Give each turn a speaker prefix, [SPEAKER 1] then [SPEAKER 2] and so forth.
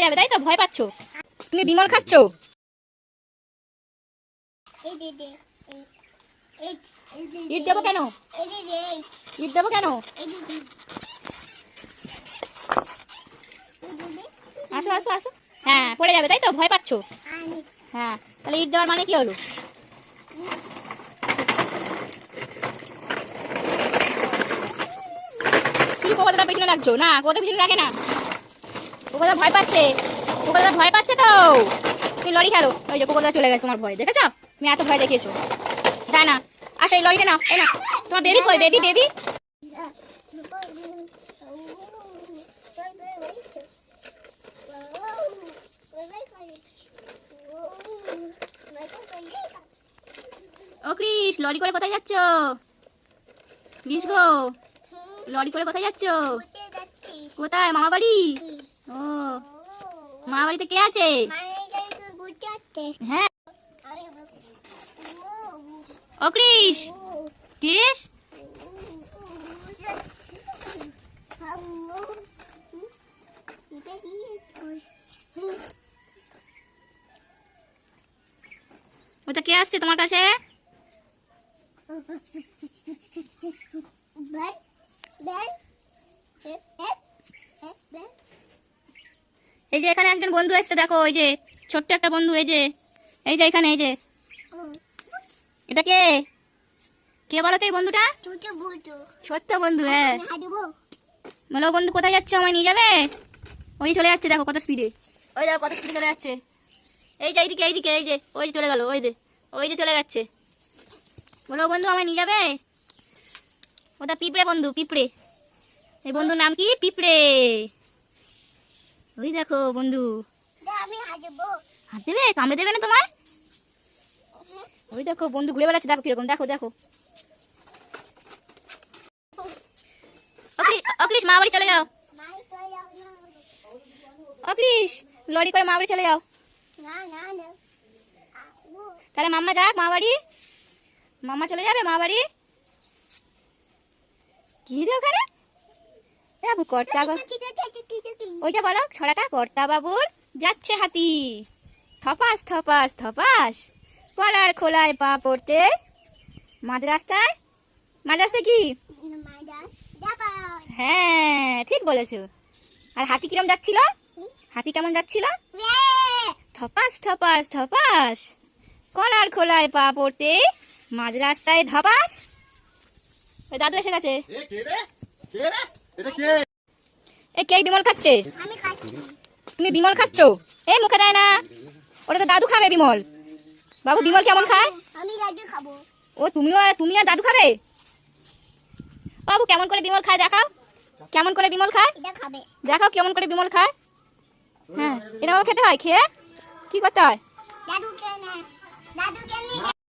[SPEAKER 1] পড়ে যাবে, তাই তো? ভয় পাচ্ছো? তুমি বিমল খাচ্ছ? ইট দেবো কেন? ইট দেবো কেন? আসো আসো আসো। হ্যাঁ পড়ে যাবে, তাই তো? ভয় পাচ্ছো? হ্যাঁ তাহলে ইট দেওয়ার মানে কি হলো? শুধু কোকোদার পিছনে লাগছো? না কোকোদার পিছনে লাগে না। কোকোদা ভয় পাচ্ছে? কোকোদা ভয় পাচ্ছে তো? তুমি লরি খেলো ওই যে কোকোদা চলে গেছে তোমার ভয় দেখেছ? তুমি এত ভয় দেখিয়েছো। যায় না আসো এই লরিটা নাও এই না তোমার বেবি কই? বেবি বেবি ও ক্রিস লরি করে কোথায় যাচ্ছ? ক্রিস গো লরি করে কোথায় যাচ্ছ? কোথায় মামা বাড়ি ও মামা বাড়িতে কে আছে? হ্যাঁ। ও ক্রিস ক্রিস ওটা কে আসছে তোমার কাছে? এই যে এখানে একজন বন্ধু এসছে দেখো ওই যে ছোট্ট একটা বন্ধু এই যে এই যে এখানে এই যে। এটা কে? কে বলো তো এই বন্ধুটা? ছোট্ট বন্ধু। হ্যাঁ। বলো বন্ধু কোথায় যাচ্ছে? আমায় নিয়ে যাবে? ওই চলে যাচ্ছে দেখো কত স্পিডে ওই দেখো কত স্পিডে চলে যাচ্ছে। এই যে এইদিকে এইদিকে এই যে ওই যে চলে গেল ওই যে ওই যে চলে যাচ্ছে। বলো বন্ধু আমায় নিয়ে যাবে? ওটা পিঁপড়ে বন্ধু পিঁপড়ে। এই বন্ধুর নাম কি? পিঁপড়ে। ওই দেখো বন্ধু। হাত দেবে? কামড়ে দেবে না তোমার? ওই দেখো বন্ধু ঘুরে বেড়াচ্ছে। দেখো কীরকম দেখো দেখো। অক্রিস মা বাড়ি চলে যাও। অক্রিস লরি করে মা বাড়ি চলে যাও। তাহলে মাম্মা যাক মা বাড়ি। মাম্মা চলে যাবে মা বাড়ি। কি রে ওখানে? কর্তা ওইটা বলো, ছড়াটা কর্তা বাবুর যাচ্ছে হাতি। থপাস থপাস থপাস। কলার খোলায় পা পড়তে। মাঝ রাস্তায় মাঝ রাস্তায় কি? হ্যাঁ ঠিক বলেছ। আর হাতি কিরম যাচ্ছিল? হাতি কেমন যাচ্ছিল? থপাস থপাস থপাস। কলার খোলায় পা পড়তে। মাঝ রাস্তায় ধপাস দাদু এসে গেছে।
[SPEAKER 2] এ কে
[SPEAKER 1] বিমল খাচ্ছে? তুমি বিমল খাচ্ছ? এই মুখে দেয় না। ওটা তো দাদু খাবে বিমল। বাবু বিমল কেমন খায়? ও তুমিও তুমি আর দাদু খাবে? বাবু কেমন করে বিমল খায় দেখাও। কেমন করে বিমল খায়? দেখাও কেমন করে বিমল খায়। হ্যাঁ এরকম খেতে হয়? খেয়ে কি করতে হয়?
[SPEAKER 3] দাদু কেনে দাদু কেনে